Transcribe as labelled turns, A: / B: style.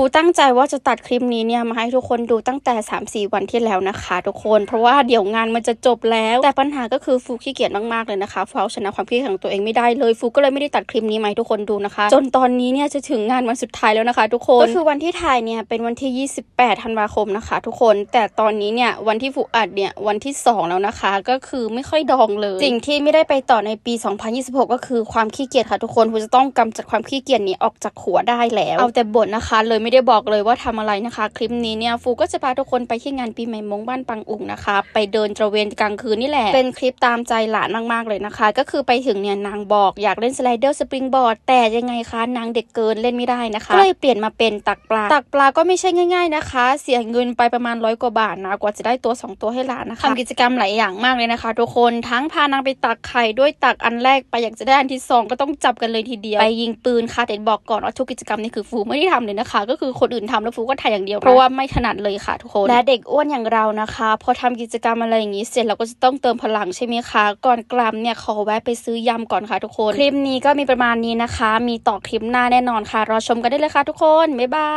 A: ปูตั้งใจว่าจะตัดคลิปนี้เนี่ยมาให้ทุกคนดูตั้งแต่ 3-4 วันที่แล้วนะคะ ทุกคนเพราะว่าเดี๋ยวงานมันจะจบแล้ว แต่ปัญหาก็คือฟูขี้เกียจมากๆเลยนะคะฟูเอาชนะความขี้เกียจของตัวเองไม่ได้เลยฟูก็เลยไม่ได้ตัดคลิปนี้มาให้ทุกคนดูนะคะ จนตอนนี้เนี่ยจะถึงงานวันสุดท้ายแล้วนะคะ ทุกคนก็คือวันที่ถ่ายเนี่ยเป็นวันที่ 28 ธันวาคมนะคะ ทุกคนแต่ตอนนี้เนี่ยวันที่ฟูอัดเนี่ยวันที่ 2 แล้วนะคะ ก็คือไม่ค่อยดองเลย สิ่งที่ไม่ได้ไปต่อในปี 2026 ก็คือความขี้เกียจค่ะทุกคนฟูจะต้องกำจัดความขี้เกียจนี้ออกจากหัวได้แล้ว เอาแต่บ่นนะคะเลยไม่ได้บอกเลยว่าทำอะไรนะคะ คลิปนี้เนี่ยฟูก็จะพาทุกคนไปที่งานปีใหม่มงบ้านปังอุ๋งนะคะ ไปเดินตระเวนกลางคืนนี่แหละ เป็นคลิปตามใจหลานมากๆเลยนะคะ ก็คือไปถึงเนี่ยนางบอกอยากเล่นสไลเดอร์สปริงบอร์ดแต่ยังไงคะนางเด็กเกินเล่นไม่ได้นะคะก็เลยเปลี่ยนมาเป็นตักปลาตักปลาก็ไม่ใช่ง่าย ๆนะคะ เสียเงินไปประมาณร้อยกว่าบาทนะกว่าจะได้ตัวสองตัวให้หลานนะคะทำกิจกรรมหลายอย่างมากเลยนะคะ ทุกคนทั้งพานางไปตักไข่ด้วยตักอันแรกไปอยากจะได้อันที่สองก็ต้องจับกันเลยทีเดียวไปยิงปืนค่ะแต่บอกก่อนว่าทุกกิจกรรมนี่คือฟูไม่ได้ทำเลยนะคะก็คือคนอื่นทำแล้วฟูก็ถ่ายอย่างเดียวเพราะว่าไม่ถนัดเลยค่ะทุกคนและเด็กอ้วนอย่างเรานะคะ พอทำกิจกรรมอะไรอย่างนี้เสร็จเราก็จะต้องเติมพลังใช่ไหมคะก่อนกลับเนี่ยขอแวะไปซื้อยำก่อนค่ะทุกคน คลิปนี้ก็มีประมาณนี้นะคะ มีต่อคลิปหน้าแน่นอนค่ะรอชมกันได้เลยค่ะทุกคนบ๊ายบาย